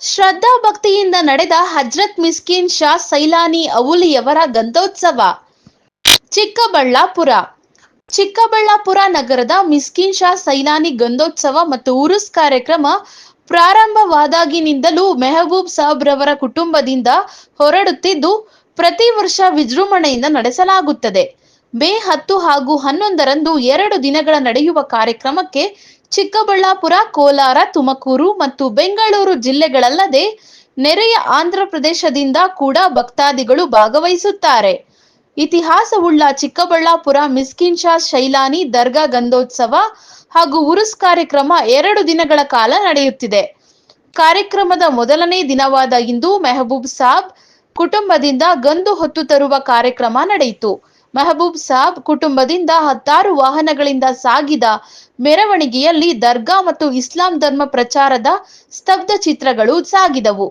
ಶ್ರದ್ಧಾ ಭಕ್ತಿಯಿಂದ ನಡೆದ ಹಜ್ರತ್ ಮಿಸ್ಕಿನ್ ಶಾ ಸೈಲಾನಿ ಅವುಲಿಯವರ ಗಂಧೋತ್ಸವ. ಚಿಕ್ಕಬಳ್ಳಾಪುರ. ಚಿಕ್ಕಬಳ್ಳಾಪುರ ನಗರದ ಮಿಸ್ಕಿನ್ ಶಾ ಸೈಲಾನಿ ಗಂಧೋತ್ಸವ ಮತ್ತು ಉರುಸ್ ಕಾರ್ಯಕ್ರಮ ಪ್ರಾರಂಭವಾದಾಗಿನಿಂದಲೂ ಮೆಹಬೂಬ್ ಸಾಬ್ರವರ ಕುಟುಂಬದಿಂದ ಹೊರಡುತ್ತಿದ್ದು, ಪ್ರತಿ ವರ್ಷ ವಿಜೃಂಭಣೆಯಿಂದ ನಡೆಸಲಾಗುತ್ತದೆ. ಮೇ ಹತ್ತು ಹಾಗೂ ಹನ್ನೊಂದರಂದು ಎರಡು ದಿನಗಳ ನಡೆಯುವ ಕಾರ್ಯಕ್ರಮಕ್ಕೆ ಚಿಕ್ಕಬಳ್ಳಾಪುರ, ಕೋಲಾರ, ತುಮಕೂರು ಮತ್ತು ಬೆಂಗಳೂರು ಜಿಲ್ಲೆಗಳಲ್ಲದೆ ನೆರೆಯ ಆಂಧ್ರ ಪ್ರದೇಶದಿಂದ ಕೂಡ ಭಕ್ತಾದಿಗಳು ಭಾಗವಹಿಸುತ್ತಾರೆ. ಇತಿಹಾಸವುಳ್ಳ ಚಿಕ್ಕಬಳ್ಳಾಪುರ ಮಿಸ್ಕಿನ್ ಶಾ ಶೈಲಾನಿ ದರ್ಗಾ ಗಂಧೋತ್ಸವ ಹಾಗೂ ಉರುಸ್ ಕಾರ್ಯಕ್ರಮ ಎರಡು ದಿನಗಳ ಕಾಲ ನಡೆಯುತ್ತಿದೆ. ಕಾರ್ಯಕ್ರಮದ ಮೊದಲನೇ ದಿನವಾದ ಇಂದು ಮೆಹಬೂಬ್ ಸಾಬ್ ಕುಟುಂಬದಿಂದ ಗಂದು ಹೊತ್ತು ತರುವ ಕಾರ್ಯಕ್ರಮ ನಡೆಯಿತು. ಮೆಹಬೂಬ್ ಸಾಬ್ ಕುಟುಂಬದಿಂದ ಹತ್ತಾರು ವಾಹನಗಳಿಂದ ಸಾಗಿದ ಮೆರವಣಿಗೆಯಲ್ಲಿ ದರ್ಗಾ ಮತ್ತು ಇಸ್ಲಾಂ ಧರ್ಮ ಪ್ರಚಾರದ ಸ್ತಬ್ಧ ಚಿತ್ರಗಳು ಸಾಗಿದವು.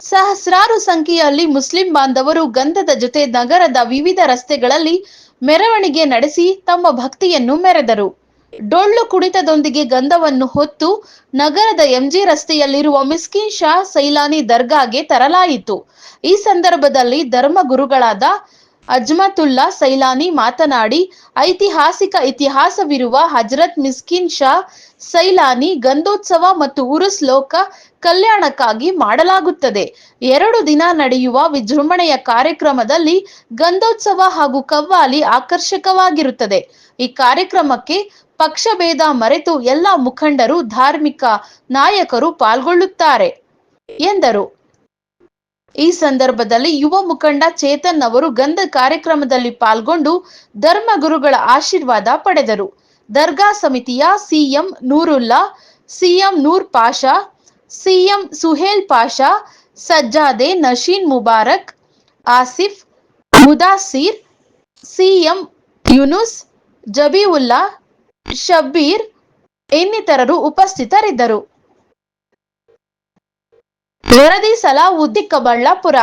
ಸಹಸ್ರಾರು ಸಂಖ್ಯೆಯಲ್ಲಿ ಮುಸ್ಲಿಂ ಬಾಂಧವರು ಗಂಧದ ಜೊತೆ ನಗರದ ವಿವಿಧ ರಸ್ತೆಗಳಲ್ಲಿ ಮೆರವಣಿಗೆ ನಡೆಸಿ ತಮ್ಮ ಭಕ್ತಿಯನ್ನು ಮೆರೆದರು. ಡೊಳ್ಳು ಕುಣಿತದೊಂದಿಗೆ ಗಂಧವನ್ನು ಹೊತ್ತು ನಗರದ ಎಂಜಿ ರಸ್ತೆಯಲ್ಲಿರುವ ಮಿಸ್ಕಿನ್ ಶಾ ಸೈಲಾನಿ ದರ್ಗಾಗೆ ತರಲಾಯಿತು. ಈ ಸಂದರ್ಭದಲ್ಲಿ ಧರ್ಮಗುರುಗಳಾದ ಅಜ್ಮತುಲ್ಲಾ ಸೈಲಾನಿ ಮಾತನಾಡಿ, ಐತಿಹಾಸಿಕ ಇತಿಹಾಸವಿರುವ ಹಜರತ್ ಮಿಸ್ಕಿನ್ ಶಾ ಸೈಲಾನಿ ಗಂಧೋತ್ಸವ ಮತ್ತು ಉರುಸ್ ಲೋಕ ಕಲ್ಯಾಣಕ್ಕಾಗಿ ಮಾಡಲಾಗುತ್ತದೆ. ಎರಡು ದಿನ ನಡೆಯುವ ವಿಜೃಂಭಣೆಯ ಕಾರ್ಯಕ್ರಮದಲ್ಲಿ ಗಂಧೋತ್ಸವ ಹಾಗೂ ಕವ್ವಾಲಿ ಆಕರ್ಷಕವಾಗಿರುತ್ತದೆ. ಈ ಕಾರ್ಯಕ್ರಮಕ್ಕೆ ಪಕ್ಷಭೇದ ಮರೆತು ಎಲ್ಲ ಮುಖಂಡರು, ಧಾರ್ಮಿಕ ನಾಯಕರು ಪಾಲ್ಗೊಳ್ಳುತ್ತಾರೆ, ಎಂದರು. ಈ ಸಂದರ್ಭದಲ್ಲಿ ಯುವ ಮುಖಂಡ ಚೇತನ್ ಅವರು ಗಂಧ ಕಾರ್ಯಕ್ರಮದಲ್ಲಿ ಪಾಲ್ಗೊಂಡು ಧರ್ಮಗುರುಗಳ ಆಶೀರ್ವಾದ ಪಡೆದರು. ದರ್ಗಾ ಸಮಿತಿಯ CM Noorulla, CM Noor Pasha, CM Suhail Pasha, ಸಜ್ಜಾದೆ ನಶೀನ್ ಮುಬಾರಕ್, ಆಸಿಫ್, ಮುದಾಸಿರ್, ಸಿಎಂ ಯುನುಸ್, ಜಬೀವುಲ್ಲಾ, ಶಬ್ಬೀರ್ ಇನ್ನಿತರರು ಉಪಸ್ಥಿತರಿದ್ದರು. ವರದಿ ಸಲಾವುದ್ದಿ ಚಿಕ್ಕಬಳ್ಳಾಪುರ